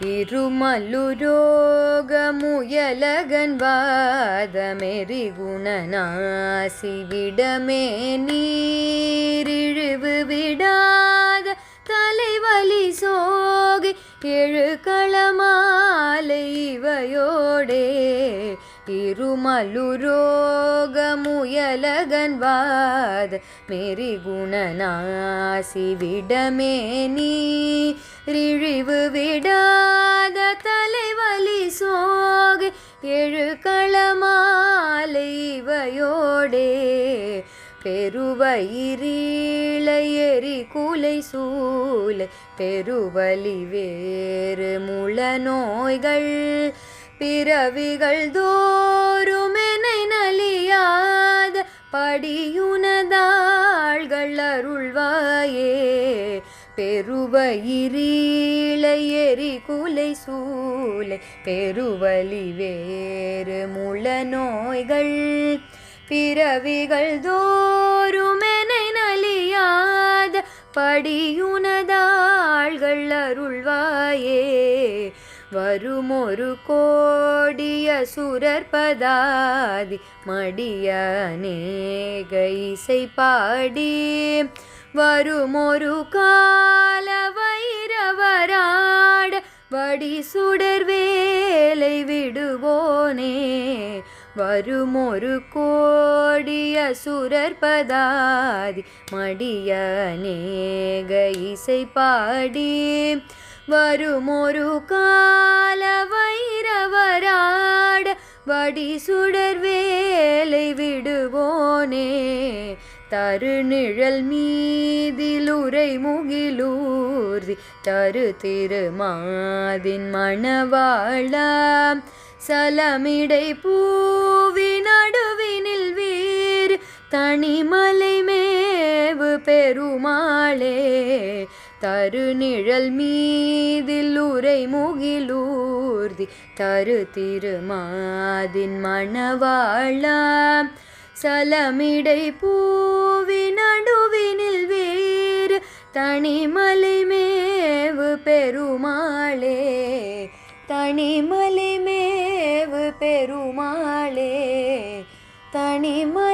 இருமல்லுரோகமுயலகன் வாதமெறி குணநாசி விடமே நீரிழிவு விடாத தலைவலி சோகை எழுக்களமாலை இவையோடே இருமலுரோகமுயலகன் வாத மேரி குணநாசி விடமே நீரிழிவு விடாத தலைவலி சோகை எழுக்களமாலை இவையோடே பெருவயிரீளை கூலை சூலை பெருவலி வேறு முள நோய்கள் பிறவிகள் தோறுமெனை நலியாத படியுனதாள்கள் அருள்வாயே. பெருவயிரீளை எரி குலை சூலை பெருவலி வேறு முள நோய்கள் பிறவிகள் தோறுமெனை நலியாத படியுனதாள்கள் அருள்வாயே. வருமொரு கோடிய சுரற்பதாதி மடிய அநேக இசை பாடி. வருமொரு கால வைரவராட வடி சுடர் வேலை விடுவோனே. வருமொரு கோடிய சுரற்பதாதி மடிய அநேக இசை பாடி. வருமொரு கால வைரவராட வடி சுடர் வேலை விடுவோனே. தருநிழல் மீதிலுரை முகிலூர்தி தரு திருமாதின் மணவாழாம் சலமிடை பூவி நடுவினில் வீர் தனிமலை மேவு பெருமாளே. தருநிழல் மீதில் உரை முகிலூர்தி தரு திருமாதின் மணவாழாம் சலமிடை பூவி நடுவினில் வேறு தனிமலை மேவு பெருமாளே. தனிமலை மேவு பெருமாளே. தனிமலை